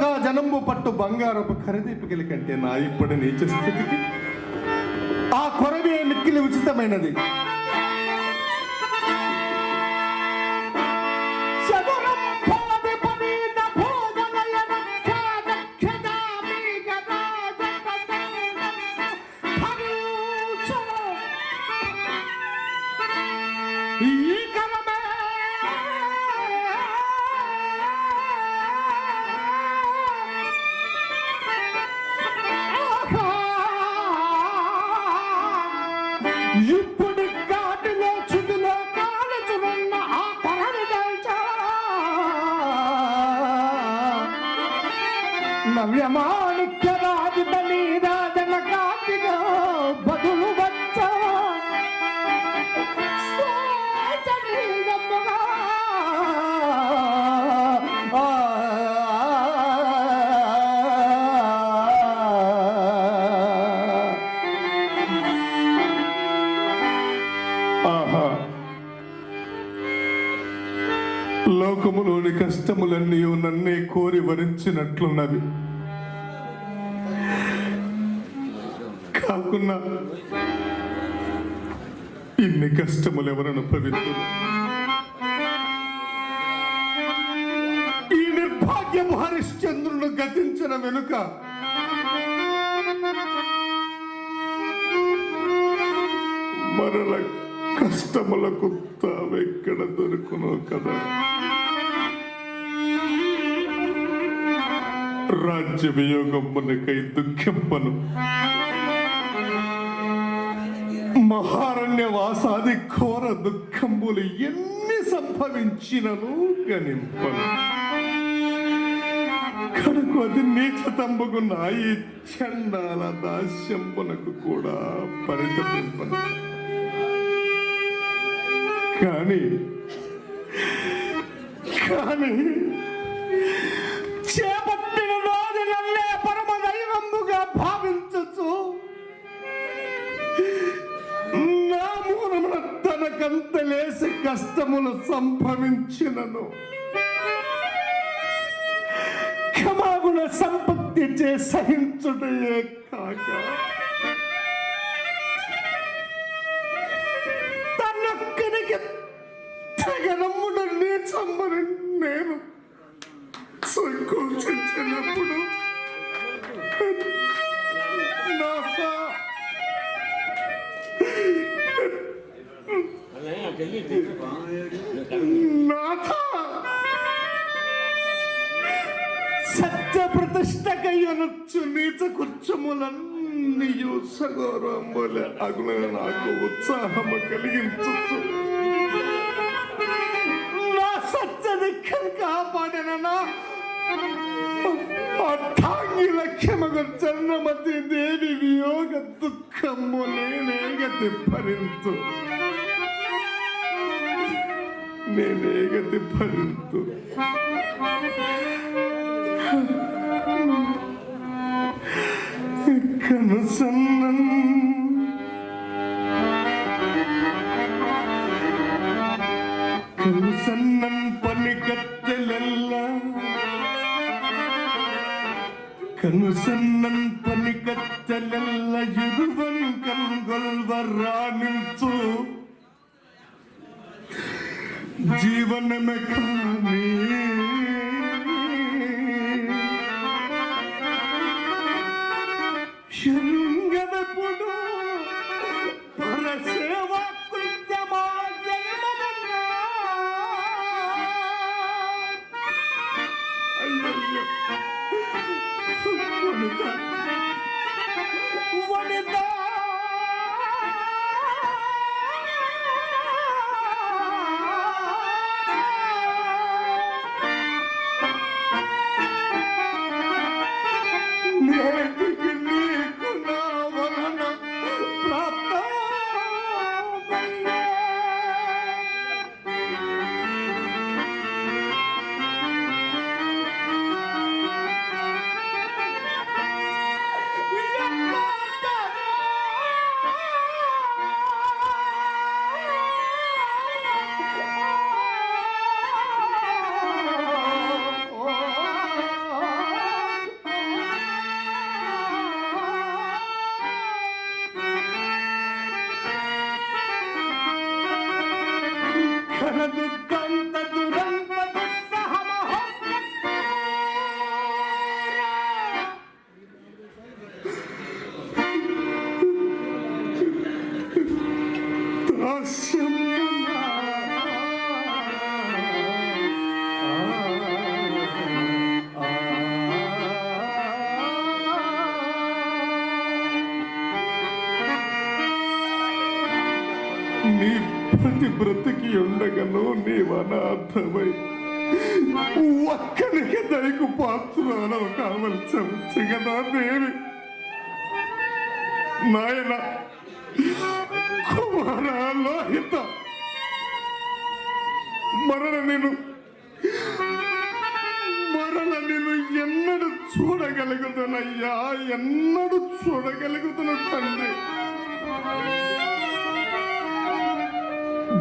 కా జనంబు పట్టు బంగారపు ఖరీదీపికల కంటే నా ఇప్పటి నీచ స్థితికి. ఆ కొరవే మిక్కిలి ఉచితమైనది. You put లోకములోని కష్టములన్నీ నన్నే కోరి వరించినట్లున్నవి. కాకుండా ఇన్ని కష్టములు ఎవరు అనుభవించరు ఈ నిర్భాగ్యము హరిశ్చంద్రుడు గతించిన వెనుక మరల కష్టములకు తావెక్కడ దొరుకునో కదా? రాజ్య వియోగమునకై దుఃఖింపను. మహారణ్య వాసాది ఘోర దుఃఖంబులు ఎన్ని సంభవించినను గణింపను. కడుకు అది నీచతంబుకున్న ఈ చండాల దాస్యంపునకు కూడా పరితపింపను. కానీ కానీ కష్టములు సంభవించినను. క్షమాగుణ సంపత్తి చే సహించుటయే కాక తనొక్కనికి తగనమ్ముడు నీచమ్మని నేను సంకోచించినప్పుడు నాథ! సత్య ప్రతిష్టకయ్యనొచ్చు నీచ కుర్చములన్నీయు సగౌరవముల అగుణ నాకు ఉత్సాహము కలిగించు నా సత్య దిక్కను కాపాడిన నా అఠాంగి చన్నమతి దేవి వియోగ దుఃఖము నేనే గతి നിന്നെ വേഗത്തിൽ പരുത്തു. കനുസന്നം കനുസന്നം പണിക്കത്തിലെല്ലാം കനുസന്നം പണിക്കത്തിലെല്ലാം ഇരുവൻ जीवन में ప్రతి బ్రతికి ఉండగను నీవనాథమై ఒక్కడికి దయకు పాత్రాలు కావలసి కదా దేవి. నాయన కుమార లోహిత మరణ నేను మరణ నేను ఎన్నడు చూడగలుగుతానయ్యా ఎన్నడు చూడగలుగుతున్న తండ్రి.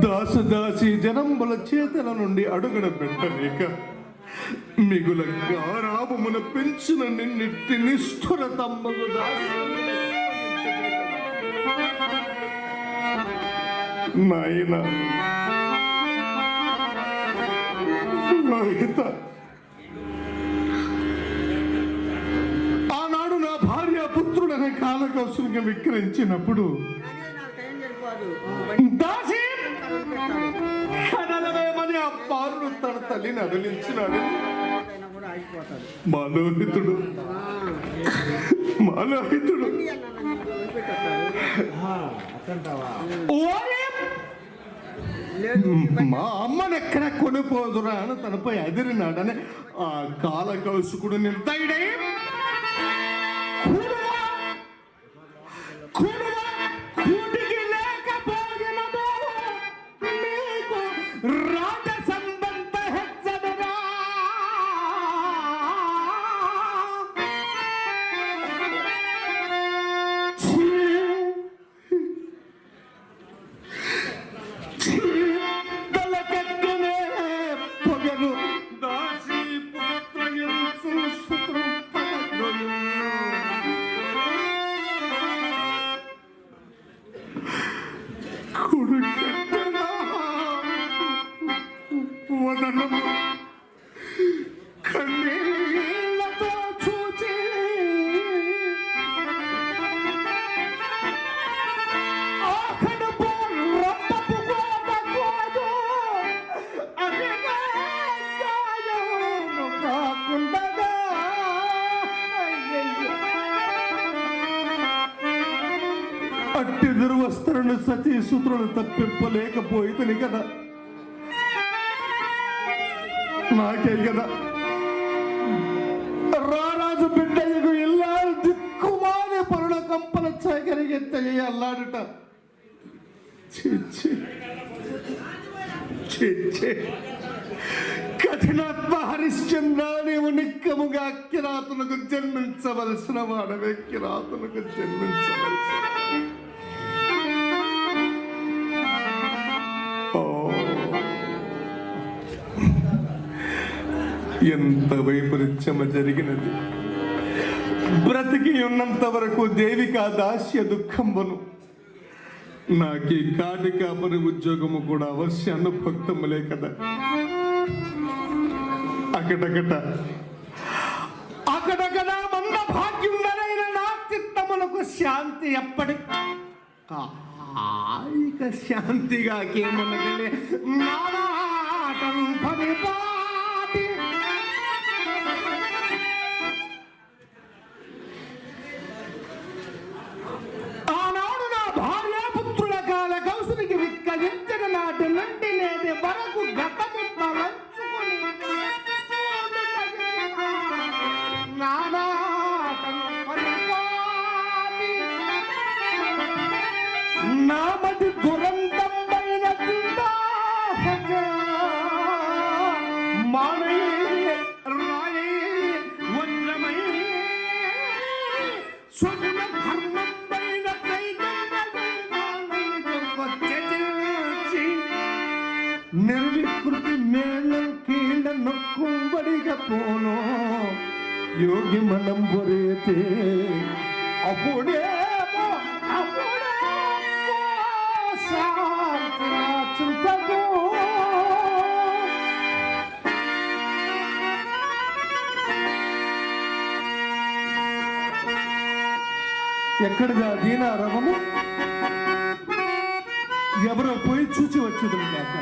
దాసదాసి జనంబుల చేతుల నుండి అడుగడ పెట్టలేక మిగుల గారాభమున పెంచిన నిన్నిట్టి నిష్ఠుర తమ్మగు నాయన. లోహిత ఆనాడు నా భార్య పుత్రుడనే కాలకౌశలంగా విక్రయించినప్పుడు దాసి కనలవేమని ఆ బాలుడు తన తల్లిని అదిలించినాడు. అయినా కూడా ఆగిపోతాడు మాలోహితుడు మా అమ్మను ఎక్కడ కొనిపోదురా అని తనపై అదిరినాడని ఆ కాలకౌశకుడు నిర్దయుడై Roda! దుర్వస్త్రను సతీ కదా. నాకే కదా. రారాజు బిడ్డలకు ఇల్లాలు దిక్కుమాలి పరుణ కంపల చాకరిగెత్తయ్య అల్లాడుట. ఛీ, ఛీ. ఛీ, కఠినాత్మ హరిశ్చంద్ర నిక్కముగా కిరాతులకు జన్మించవలసిన వాడవే కిరాతులకు జన్మించవలసిన ఎంత వైపరీత్యమ జరిగినది? బ్రతికి ఉన్నంత వరకు దేవిక దాస్య దుఃఖంబను. నాకీ కాటి కాపరి ఉద్యోగము కూడా అవశ్యాన్ని భక్తములే కదా అకటకట. అకటకట మంద భాగ్యుండనైన నా చిత్తములకు శాంతి ఎప్పటి? ఇక శాంతిగా కేమనగలే? నానాటం పరిపాటి నాటి నుండి నేటి వరకు గతము తలంచుకొని నానాటం నామది దురంతమైన కీళ్ళ నొక్కుంబడిగా పోను. యోగి మనం బొరేతే అప్పుడే అప్పుడేమో శాంతి చుట్టకు దీనారవము ఎవరో పోయి చూచి వచ్చేది కాక